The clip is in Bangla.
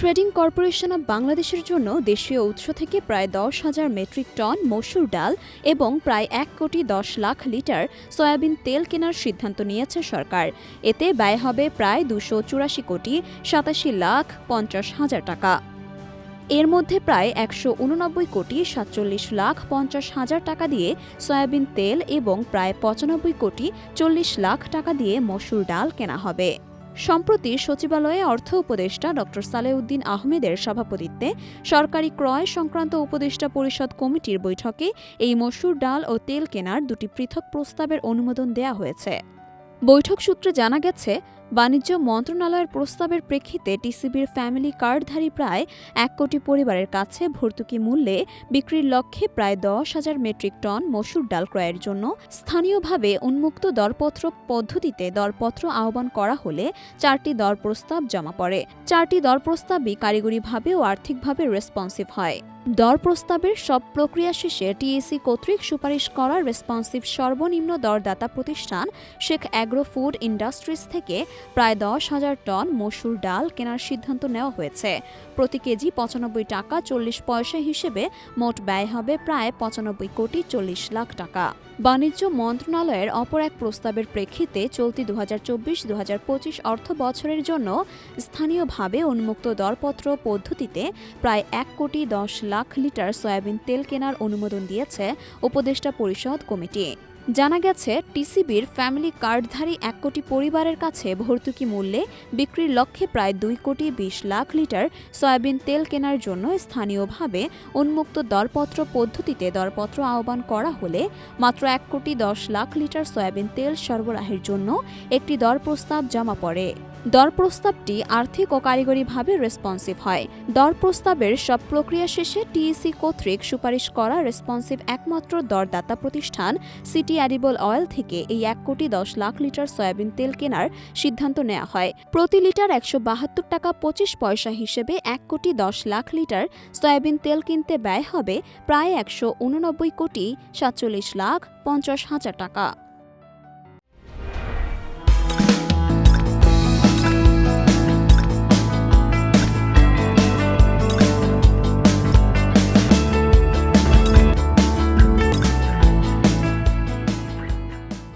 ট্রেডিং কর্পোরেশন অব বাংলাদেশের জন্য দেশীয় উৎস থেকে প্রায় দশ হাজার মেট্রিক টন মসুর ডাল এবং প্রায় এক কোটি দশ লাখ লিটার সয়াবিন তেল কেনার সিদ্ধান্ত নিয়েছে সরকার। এতে ব্যয় হবে প্রায় দুশো চুরাশি কোটি সাতাশি লাখ পঞ্চাশ হাজার টাকা। এর মধ্যে প্রায় একশো উননব্বই কোটি সাতচল্লিশ লাখ পঞ্চাশ হাজার টাকা দিয়ে সয়াবিন তেল এবং প্রায় পঁচানব্বই কোটি চল্লিশ লাখ টাকা দিয়ে মসুর ডাল কেনা হবে। সম্প্রতি সচিবালয়ে অর্থ উপদেষ্টা ড. সালেউদ্দিন আহমেদের সভাপতিত্বে সরকারি ক্রয় সংক্রান্ত উপদেষ্টা পরিষদ কমিটির বৈঠকে এই মসুর ডাল ও তেল কেনার দুটি পৃথক প্রস্তাবের অনুমোদন দেয়া হয়েছে। বৈঠক সূত্রে জানা গেছে বাণিজ্য মন্ত্রণালয়ের প্রস্তাবের প্রেক্ষিতে টিসিবির ফ্যামিলি কার্ডধারী প্রায় এক কোটি পরিবারের কাছে ভর্তুকি মূল্যে বিক্রির লক্ষ্যে প্রায় দশ হাজার মেট্রিক টন মসুর ডাল ক্রয়ের জন্য স্থানীয়ভাবে উন্মুক্ত দরপত্র পদ্ধতিতে দরপত্র আহ্বান করা হলে চারটি দর প্রস্তাব জমা পড়ে। চারটি দর প্রস্তাবই কারিগরিভাবে ও আর্থিকভাবে রেসপন্সিভ হয়। দর প্রস্তাবের সব প্রক্রিয়া শেষে টিএসি কর্তৃক সুপারিশ করা রেসপন্সিভ সর্বনিম্ন দরদাতা প্রতিষ্ঠান শেখ অ্যাগ্রো ফুড ইন্ডাস্ট্রিজ থেকে প্রায় দশ হাজার টন মসুর ডাল কেনার সিদ্ধান্ত নেওয়া হয়েছে। প্রতি কেজি পঁচানব্বই টাকা চল্লিশ পয়সা হিসেবে মোট ব্যয় হবে প্রায় পঁচানব্বই কোটি চল্লিশ লাখ টাকা। বাণিজ্য মন্ত্রণালয়ের অপর এক প্রস্তাবের প্রেক্ষিতে চলতি দু হাজার চব্বিশ দু হাজার পঁচিশ অর্থ বছরের জন্য স্থানীয়ভাবে উন্মুক্ত দরপত্র পদ্ধতিতে প্রায় এক কোটি দশ লাখ লিটার সয়াবিন তেল কেনার অনুমোদন দিয়েছে উপদেষ্টা পরিষদ কমিটি। জানা গেছে, টিসিবির ফ্যামিলি কার্ডধারী এক কোটি পরিবারের কাছে ভর্তুকি মূল্যে বিক্রির লক্ষ্যে প্রায় দুই কোটি বিশ লাখ লিটার সয়াবিন তেল কেনার জন্য স্থানীয়ভাবে উন্মুক্ত দরপত্র পদ্ধতিতে দরপত্র আহ্বান করা হলে মাত্র এক কোটি দশ লাখ লিটার সয়াবিন তেল সরবরাহের জন্য একটি দর প্রস্তাব জমা পড়ে। দর প্রস্তাবটি আর্থিক ও কারিগরিভাবে রেসপন্সিভ হয়। দর প্রস্তাবের সব প্রক্রিয়া শেষে টিইসি কর্তৃক সুপারিশ করা রেসপন্সিভ একমাত্র দরদাতা প্রতিষ্ঠান সিটি অ্যাডিবল অয়েল থেকে এই এক কোটি দশ লাখ লিটার সয়াবিন তেল কেনার সিদ্ধান্ত নেওয়া হয়। প্রতি লিটার একশো বাহাত্তর টাকা পঁচিশ পয়সা হিসেবে এক কোটি দশ লাখ লিটার সয়াবিন তেল কিনতে ব্যয় হবে প্রায় একশো উননব্বই কোটি সাতচল্লিশ লাখ পঞ্চাশ হাজার টাকা।